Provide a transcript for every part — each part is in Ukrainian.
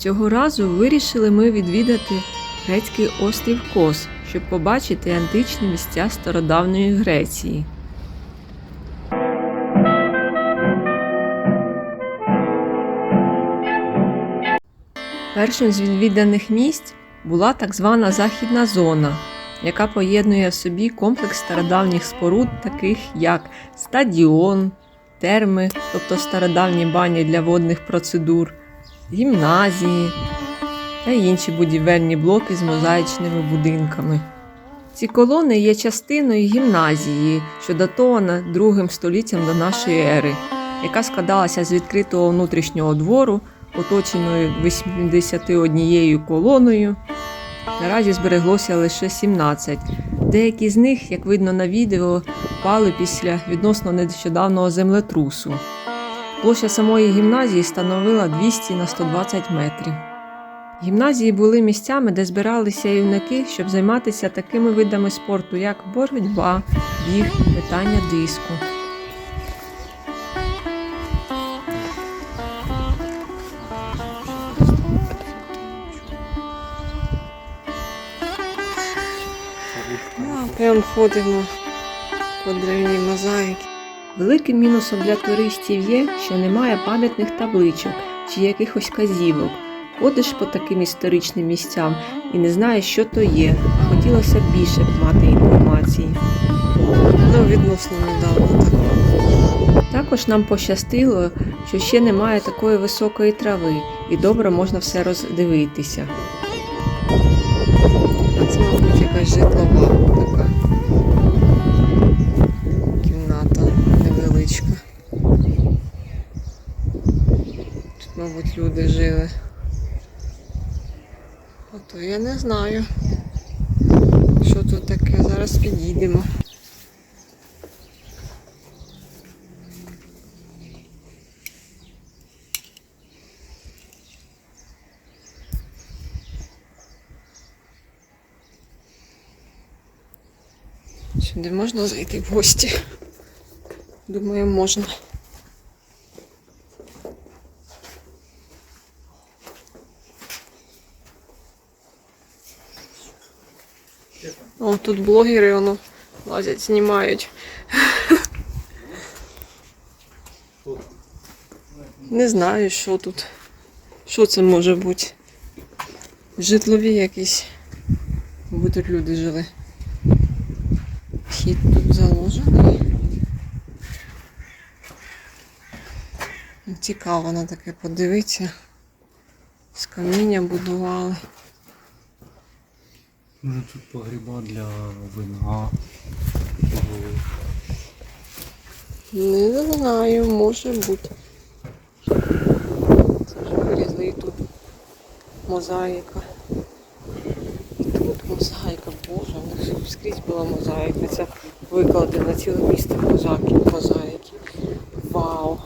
Цього разу вирішили ми відвідати грецький острів Кос, щоб побачити античні місця стародавньої Греції. Першим з відвіданих місць була так звана західна зона, яка поєднує в собі комплекс стародавніх споруд, таких як стадіон, терми, тобто стародавні бані для водних процедур, гімназії та інші будівельні блоки з мозаїчними будинками. Ці колони є частиною гімназії, що датована другим століттям до нашої ери, яка складалася з відкритого внутрішнього двору, оточеною 81 колоною. Наразі збереглося лише 17. Деякі з них, як видно на відео, впали після відносно нещодавнього землетрусу. Площа самої гімназії становила 200 на 120 метрів. Гімназії були місцями, де збиралися юнаки, щоб займатися такими видами спорту, як боротьба, біг, метання диску. Прям ходимо по древній мозаїки. Великим мінусом для туристів є, що немає пам'ятних табличок чи якихось казівок. Ходиш по таким історичним місцям і не знаєш, що то є. Хотілося б більше б мати інформації. Ну, відносно недавно так. Також нам пощастило, що ще немає такої високої трави, і добре можна все роздивитися. А це, мабуть, якась житлова люди жили. А то я не знаю, що тут таке. Зараз підійдемо. Сюди можна зайти в гості? Думаю, можна. О, тут блогери воно лазять, знімають. Не знаю, що тут. Що це може бути? Житлові якісь. Мабуть, тут люди жили. Вхід тут заложений. Цікаво на таке подивитися. З каміння будували. Може тут погріба для вина. Не знаю, може бути. Це ж вирізли і тут мозаїка. І тут мозаїка, боже, у них скрізь була мозаїка. Це викладено ціле місто мозаїки. мозаїки. Вау!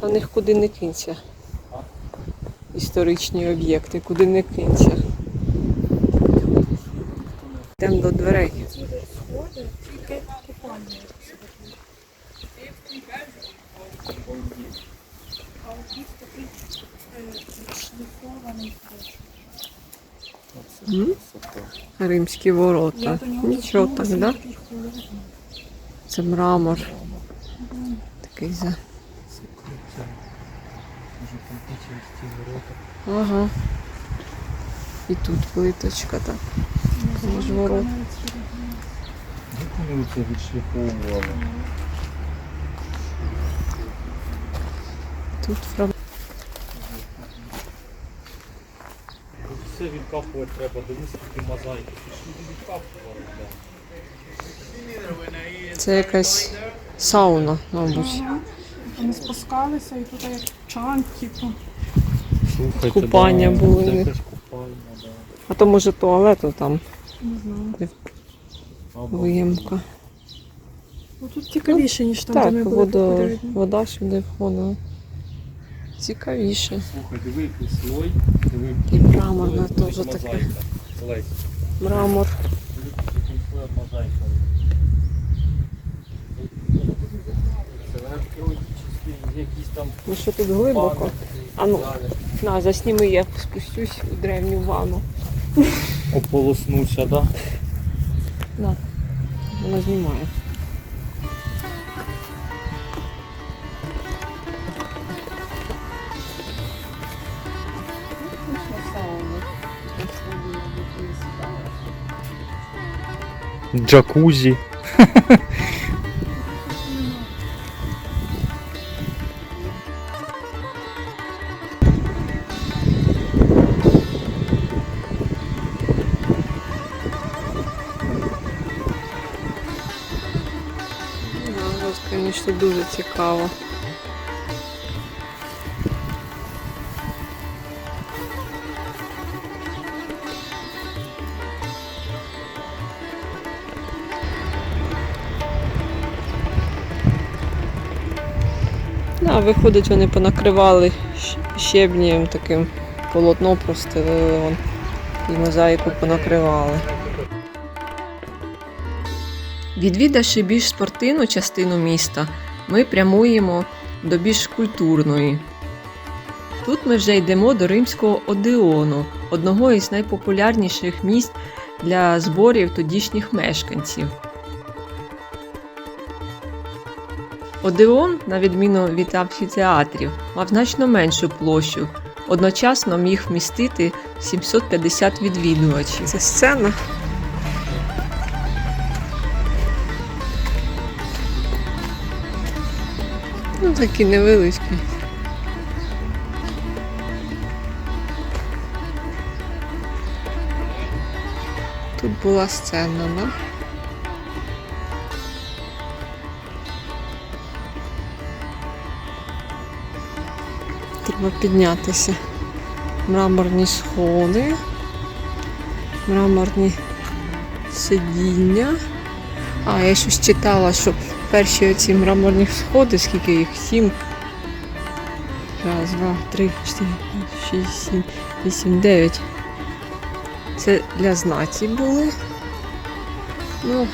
Та них куди не кинься. Історичні об'єкти, куди не кинься. Йдемо до дверей. М? Римські ворота. Нічого так, да? Це мрамор. Такий за. Може там через ті ворота. Ага. І тут плиточка, так. Між ворот. Як вони це відшліфовували? Тут фрам. Все відкапувати треба, дивись, скільки мозаїки. Пішли відкапували. Це якась сауна, мабуть. Вони спускалися і тут як чан, типу. Слухайте, Купання да, були. Це якесь купання, да. А то може туалету там Не знаю. Або- виємка. Ну тут цікавіше, ніж там, де Так, ми були вода, попередньо. вода сюди входила. Цікавіше. Слухай, диви, який слой, диви. І мраморна Ось теж мозаїка. таке. Лесь, Мрамор. диви, який слой мозаїка. Це вона відкрила там Ну що тут глибоко? А ну. так. На, засніми, я спустюсь у древню ванну. Ополоснуся, да? На, вона знімає. Джакузі. звісно, дуже цікаво. Да, виходить, вони понакривали щ- щебнем таким полотно простелили вон, і мозаїку понакривали. Відвідавши більш спортивну частину міста, ми прямуємо до більш культурної. Тут ми вже йдемо до римського Одеону, одного із найпопулярніших місць для зборів тодішніх мешканців. Одеон, на відміну від амфітеатрів, мав значно меншу площу, одночасно міг вмістити 750 відвідувачів. Це сцена. Ну, такі невеличкі. Тут була сцена, да? Треба піднятися. Мраморні сходи, мраморні сидіння. А, я щось читала, що перші оці мраморні сходи, скільки їх? Сім. Раз, два, три, чотири, шість, сім, вісім, дев'ять. Це для знаті були. Ну,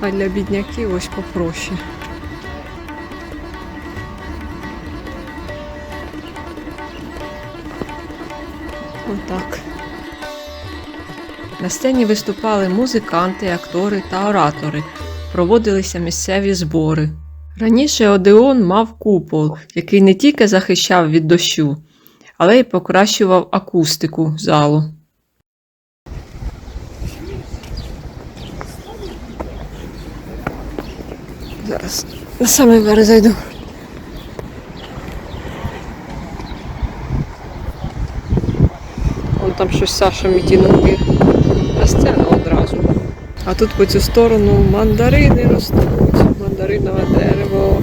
а для бідняків ось попроще. Отак. На сцені виступали музиканти, актори та оратори. Проводилися місцеві збори. Раніше Одеон мав купол, який не тільки захищав від дощу, але й покращував акустику залу. Зараз на самий верх зайду. Вон там щось Саша мітінує. А сцена одразу. А тут по цю сторону мандарини ростуть, мандаринове дерево.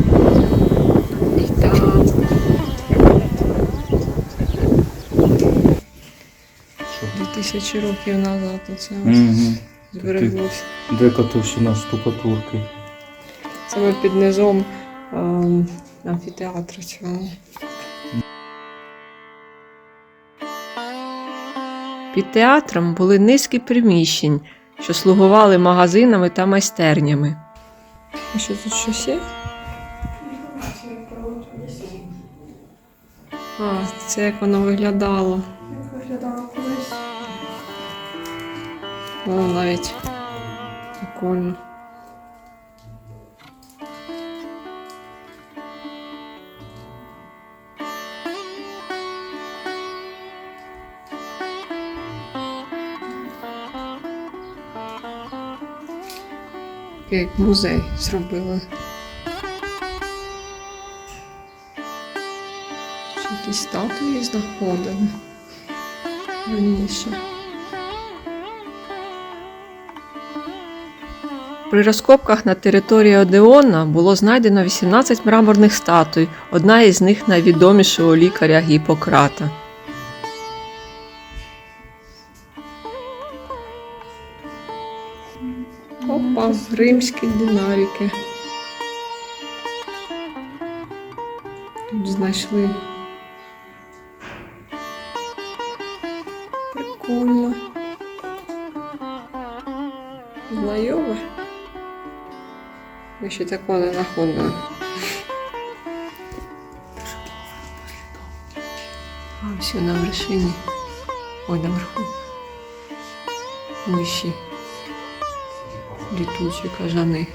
І там. Дві тисячі років назад оце Угу. збереглося. Де катовщина штукатурки? Це ми під низом ем, амфітеатру цього. Під театром були низки приміщень, що слугували магазинами та майстернями. А що тут щось є? А, це як воно виглядало. Як виглядало колись. О, навіть прикольно. Як музей зробили. Ще якісь статуї знаходили раніше. При розкопках на території Одеона було знайдено 18 мраморних статуй, одна із них найвідомішого лікаря Гіппократа. мав римські динаріки. Тут знайшли. Прикольно. Знайоме. Ми ще такого не знаходили. А все на вершині. Ой, наверху. Миші. Літучі кажани.